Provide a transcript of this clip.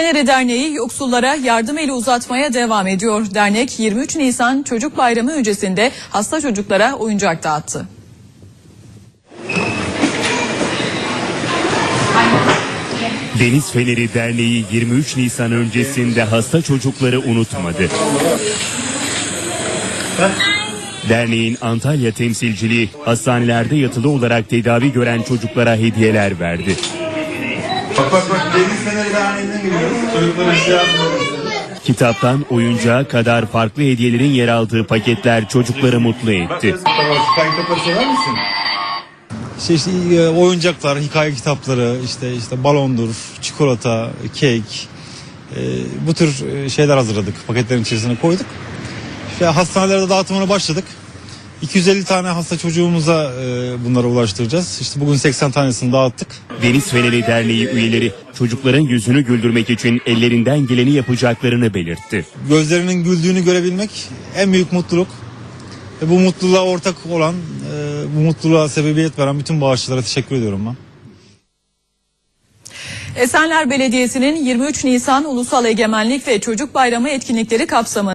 Feneri Derneği yoksullara yardım eli uzatmaya devam ediyor. Dernek 23 Nisan Çocuk Bayramı öncesinde hasta çocuklara oyuncak dağıttı. Deniz Feneri Derneği 23 Nisan öncesinde hasta çocukları unutmadı. Derneğin Antalya temsilciliği hastanelerde yatılı olarak tedavi gören çocuklara hediyeler verdi. Bak bak bak Deniz Feneri Derneği'nden geliyoruz. Çocuklara şey yapmıyoruz. Kitaptan oyuncağa kadar farklı hediyelerin yer aldığı paketler çocukları mutlu etti. Kitapları sever misin? İşte, işte e, oyuncaklar, hikaye kitapları, işte işte balondur, çikolata, kek, e, bu tür e, şeyler hazırladık. Paketlerin içerisine koyduk. İşte hastanelerde dağıtımına başladık. 250 tane hasta çocuğumuza e, bunları ulaştıracağız. İşte bugün 80 tanesini dağıttık. Deniz Feneri Derneği üyeleri çocukların yüzünü güldürmek için ellerinden geleni yapacaklarını belirtti. Gözlerinin güldüğünü görebilmek en büyük mutluluk. Ve bu mutluluğa ortak olan, e, bu mutluluğa sebebiyet veren bütün bağışçılara teşekkür ediyorum ben. Esenler Belediyesi'nin 23 Nisan Ulusal Egemenlik ve Çocuk Bayramı etkinlikleri kapsamında